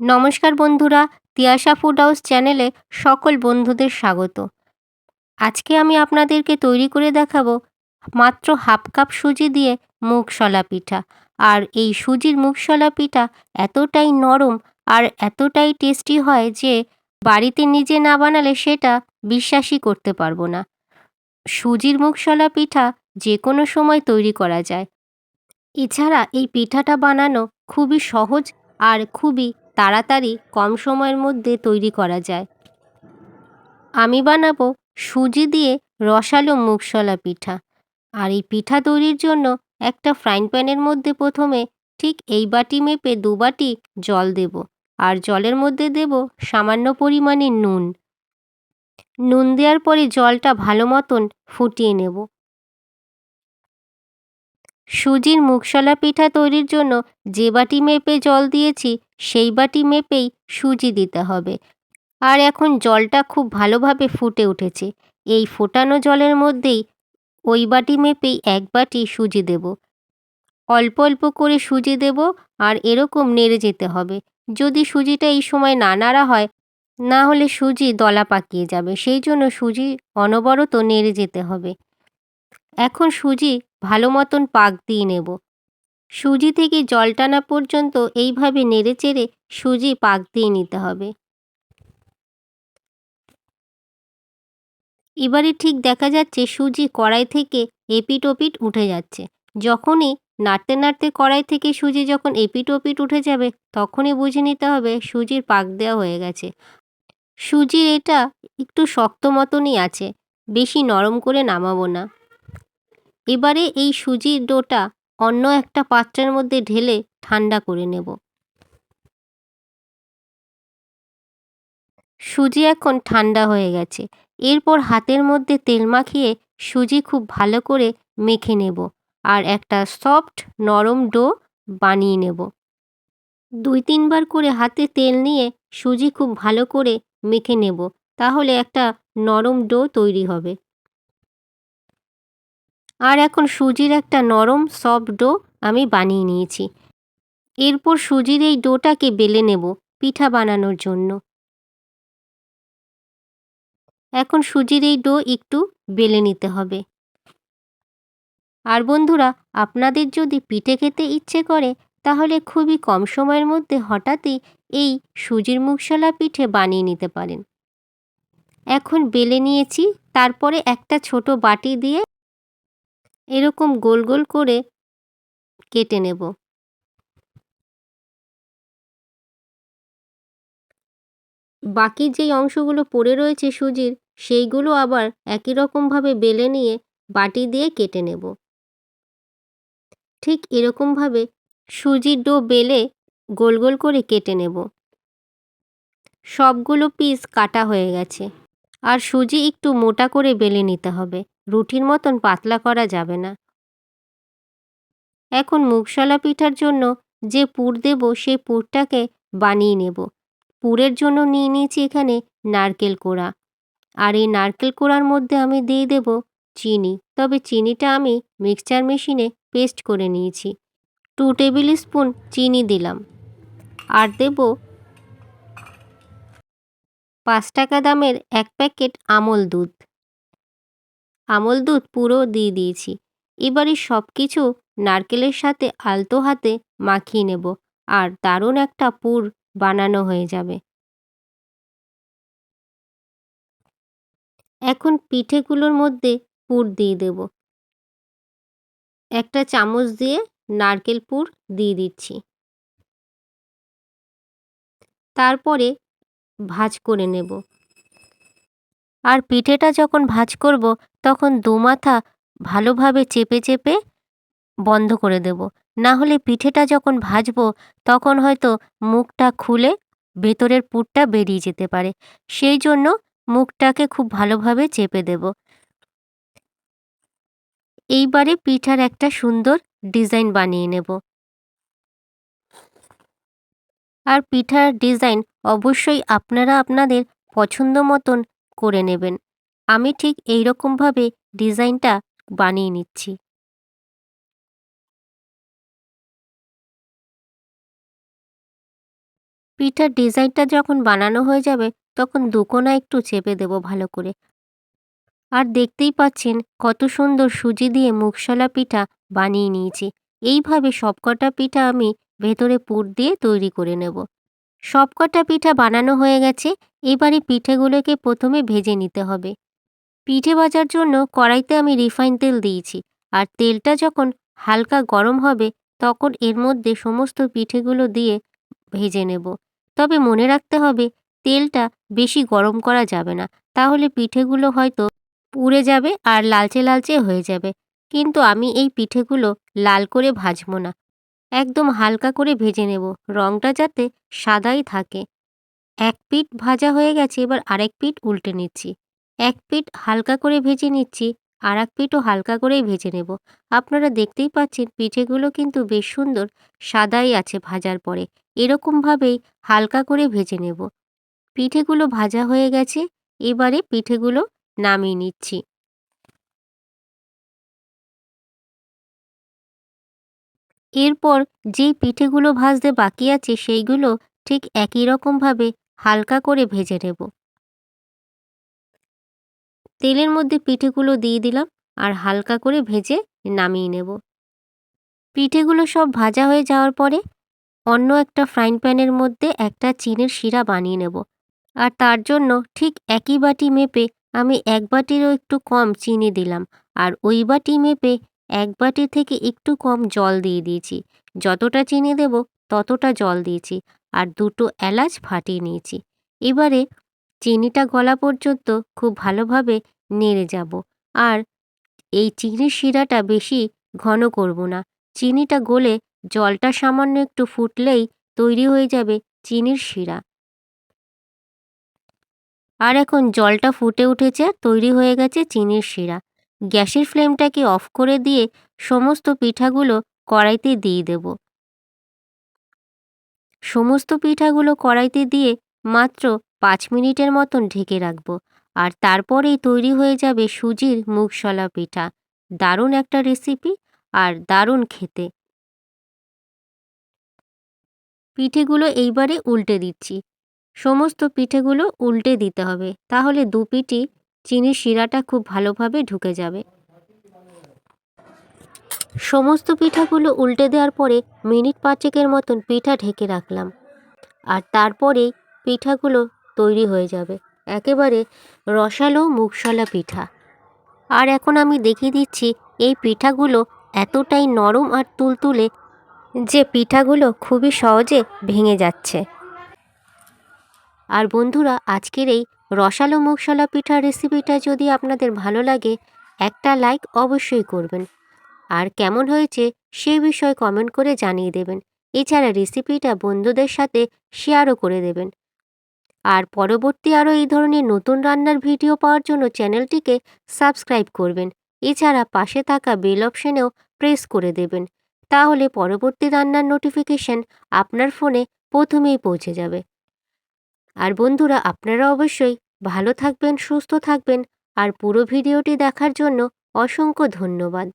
নমস্কার বন্ধুরা, Tiyasha food house চ্যানেলে সকল বন্ধুদের স্বাগত। আজকে আমি আপনাদেরকে তৈরি করে দেখাবো মাত্র হাফ কাপ সুজি দিয়ে মুগশলা পিঠা। আর এই সুজির মুগশলা পিঠা এতটাই নরম আর এতটাই টেস্টি হয় যে বাড়িতে নিজে না বানালে সেটা বিশ্বাসই করতে পারব না। সুজির মুগশলা পিঠা যে কোনো সময় তৈরি করা যায়। এছাড়া এই পিঠাটা বানানো খুবই সহজ আর খুবই তাড়াতাড়ি কম সময়ের মধ্যে তৈরি করা যায়। আমি বানাবো সুজি দিয়ে রসালো মুগশলা পিঠা। আর এই পিঠা তৈরির জন্য একটা ফ্রাইং প্যানের মধ্যে প্রথমে ঠিক এই বাটি মেপে দু বাটি জল দেব। আর জলের মধ্যে দেব সামান্য পরিমাণে নুন। নুন দেওয়ার পরে জলটা ভালো মতন ফুটিয়ে নেব। সুজির মুগশলা পিঠা তৈরির জন্য যে বাটি মেপে জল দিয়েছি সেই বাটি মেপেই সুজি দিতে হবে। আর এখন জলটা খুব ভালোভাবে ফুটে উঠেছে। এই ফোটানো জলের মধ্যেই ওই বাটি মেপেই এক বাটি সুজি দেব। অল্প অল্প করে সুজি দেব আর এরকম নেড়ে যেতে হবে। যদি সুজিটা এই সময় না নাড়া হয়, না হলে সুজি দলা পাকিয়ে যাবে। সেই জন্য সুজি অনবরত নেড়ে যেতে হবে। এখন সুজি ভালো মতন পাক দিয়ে নেব। সুজি থেকে জল টানা পর্যন্ত এইভাবে নেড়ে চেড়ে সুজি পাক দিয়ে নিতে হবে। এবারে ঠিক দেখা যাচ্ছে সুজি কড়াই থেকে এপিট ওপিট উঠে যাচ্ছে। যখনই নাড়তে নাড়তে কড়াই থেকে সুজি যখন এপিট ওপিট উঠে যাবে, তখনই বুঝে নিতে হবে সুজির পাক দেওয়া হয়ে গেছে। সুজির এটা একটু শক্ত মতনই আছে, বেশি নরম করে নামাবো না। এবারে এই সুজির ডোটা অন্য একটা পাত্রের মধ্যে ঢেলে ঠান্ডা করে নেব। সুজি এখন ঠান্ডা হয়ে গেছে। এরপর হাতের মধ্যে তেল মাখিয়ে সুজি খুব ভালো করে মেখে নেব আর একটা সফট নরম ডো বানিয়ে নেব। দুই তিনবার করে হাতে তেল নিয়ে সুজি খুব ভালো করে মেখে নেব, তাহলে একটা নরম ডো তৈরি হবে। আর এখন সুজির একটা নরম সফট ডো আমি বানিয়ে নিয়েছি। এরপর সুজির এই ডোটাকে বেলে নেব পিঠা বানানোর জন্য। এখন সুজির এই ডো একটু বেলে নিতে হবে। আর বন্ধুরা, আপনাদের যদি পিঠে খেতে ইচ্ছে করে, তাহলে খুবই কম সময়ের মধ্যে হঠাৎই এই সুজির মুগশলা পিঠে বানিয়ে নিতে পারেন। এখন বেলে নিয়েছি, তারপরে একটা ছোট বাটি দিয়ে এরকম গোল গোল করে কেটে নেব। বাকি যেই অংশগুলো পড়ে রয়েছে সুজির, সেইগুলো আবার একই রকমভাবে বেলে নিয়ে বাটি দিয়ে কেটে নেব। ঠিক এরকমভাবে সুজির ডো বেলে গোল গোল করে কেটে নেব। সবগুলো পিস কাটা হয়ে গেছে। আর সুজি একটু মোটা করে বেলে নিতে হবে। রুটির মতন পাতলা করা যাবে না। এখন মুগশলা পিঠার জন্য যে পুর দেব, সেই পুরটাকে বানিয়ে নেব। পুরের জন্য নিয়ে নিয়েছি এখানে নারকেল কোড়া। আর এই নারকেল কোড়ার মধ্যে আমি দিয়ে দেব চিনি। তবে চিনিটা আমি মিক্সচার মেশিনে পেস্ট করে নিয়েছি। টু টেবিল স্পুন চিনি দিলাম। আর দেব পাঁচ টাকা দামের এক প্যাকেট আমল দুধ। আমল দুধ পুরো দিয়ে দিয়েছি। এবারে সব কিছু নারকেলের সাথে আলতো হাতে মাখিয়ে নেব, আর দারুণ একটা পুর বানানো হয়ে যাবে। এখন পিঠেগুলোর মধ্যে পুর দিয়ে দেব। একটা চামচ দিয়ে নারকেল পুর দিয়ে দিচ্ছি। তারপরে ভাজ করে নেব। আর পিঠেটা যখন ভাজ করব, তখন দু মাথা ভালোভাবে চেপে চেপে বন্ধ করে দেব। না হলে পিঠেটা যখন ভাজবো, তখন হয়তো মুখটা খুলে ভেতরের পুরটা বেরিয়ে যেতে পারে। সেই জন্য মুখটাকে খুব ভালোভাবে চেপে দেব। এইবারে পিঠার একটা সুন্দর ডিজাইন বানিয়ে নেব। আর পিঠার ডিজাইন অবশ্যই আপনারা আপনাদের পছন্দ মতন করে নেবেন। আমি ঠিক এই রকমভাবে ডিজাইনটা বানিয়ে নিচ্ছি। পিঠার ডিজাইনটা যখন বানানো হয়ে যাবে, তখন দুকোনা একটু চেপে দেব ভালো করে। আর দেখতেই পাচ্ছেন কত সুন্দর সুজি দিয়ে মুগশলা পিঠা বানিয়ে নিয়েছি। এইভাবে সবকটা পিঠা আমি ভেতরে পুর দিয়ে তৈরি করে নেব। সবকটা পিঠা বানানো হয়ে গেছে, এবারে পিঠেগুলোকে প্রথমে ভেজে নিতে হবে। পিঠে ভাজার জন্য কড়াইতে আমি রিফাইন তেল দিয়েছি, আর তেলটা যখন হালকা গরম হবে, তখন এর মধ্যে সমস্ত পিঠেগুলো দিয়ে ভেজে নেব। তবে মনে রাখতে হবে, তেলটা বেশি গরম করা যাবে না, তাহলে পিঠেগুলো হয়তো পুড়ে যাবে আর লালচে লালচে হয়ে যাবে। কিন্তু আমি এই পিঠেগুলো লাল করে ভাজবো না। একদম হালকা করে ভেজে নেব। রঙটা যাতে সাদাই থাকে। এক পিঠ ভাজা হয়ে গেছে, এবার আরেক পিঠ উল্টে নিচ্ছি। এক পিঠ হালকা করে ভেজে নিচ্ছি আর এক পিঠও হালকা করেই ভেজে নেব। আপনারা দেখতেই পাচ্ছেন, পিঠেগুলো কিন্তু বেশ সুন্দর সাদাই আছে ভাজার পরে। এরকমভাবেই হালকা করে ভেজে নেব। পিঠেগুলো ভাজা হয়ে গেছে, এবারে পিঠেগুলো নামিয়ে নিচ্ছি। এরপর যেই পিঠেগুলো ভাজতে বাকি আছে সেইগুলো ঠিক একই রকমভাবে হালকা করে ভেজে নেব। তেলের মধ্যে পিঠেগুলো দিয়ে দিলাম আর হালকা করে ভেজে নামিয়ে নেব। পিঠেগুলো সব ভাজা হয়ে যাওয়ার পরে অন্য একটা ফ্রাইং প্যানের মধ্যে একটা চিনের শিরা বানিয়ে নেব আর তার জন্য ঠিক একই বাটি মেপে আমি এক বাটিরও একটু কম চিনি দিলাম আর ওই বাটি মেপে এক বাটি থেকে একটু কম জল দিয়ে দিয়েছি। যতটা চিনি দেব, ততটা জল দিয়েছি আর দুটো এলাচ ফাটিয়ে নিয়েছি। এবারে চিনিটা গলা পর্যন্ত খুব ভালোভাবে নেড়ে যাব। আর এই চিনির শিরাটা বেশি ঘন করব না। চিনিটা গলে জলটা সামান্য একটু ফুটলেই তৈরি হয়ে যাবে চিনির শিরা। আর এখন জলটা ফুটে উঠেছে, তৈরি হয়ে গেছে চিনির শিরা। গ্যাসের ফ্লেমটাকে অফ করে দিয়ে সমস্ত পিঠাগুলো কড়াইতে দিয়ে দেব। সমস্ত পিঠাগুলো কড়াইতে দিয়ে মাত্র পাঁচ মিনিটের মতন ঢেকে রাখব আর তারপরেই তৈরি হয়ে যাবে সুজির মুগশলা পিঠা। দারুণ একটা রেসিপি আর দারুণ খেতে। পিঠেগুলো এইবারে উল্টে দিচ্ছি। সমস্ত পিঠেগুলো উল্টে দিতে হবে। তাহলে দু পিঠই চিনির শিরাটা খুব ভালোভাবে ঢুকে যাবে। সমস্ত পিঠাগুলো উল্টে দেওয়ার পরে মিনিট পাঁচেকের মতন পিঠা ঢেকে রাখলাম। আর তারপরে পিঠাগুলো তৈরি হয়ে যাবে। একেবারে রসালো মুগশলা পিঠা। আর এখন আমি দেখিয়ে দিচ্ছি এই পিঠাগুলো এতটাই নরম আর তুলতুলে যে পিঠাগুলো খুবই সহজে ভেঙে যাচ্ছে। আর বন্ধুরা, আজকের এই রসালো মুগশলা পিঠার রেসিপিটা যদি আপনাদের ভালো লাগে, একটা লাইক অবশ্যই করবেন। আর কেমন হয়েছে সে বিষয়ে কমেন্ট করে জানিয়ে দেবেন। এছাড়া রেসিপিটা বন্ধুদের সাথে শেয়ারও করে দেবেন। আর পরবর্তী আরও এই ধরনের নতুন রান্নার ভিডিও পাওয়ার জন্য চ্যানেলটিকে সাবস্ক্রাইব করবেন। এছাড়া পাশে থাকা বেল অপশনেও প্রেস করে দেবেন। তাহলে পরবর্তী রান্নার নোটিফিকেশন আপনার ফোনে প্রথমেই পৌঁছে যাবে। আর বন্ধুরা, আপনারা অবশ্যই ভালো থাকবেন, সুস্থ থাকবেন, আর পুরো ভিডিওটি দেখার জন্য অসংখ্য ধন্যবাদ।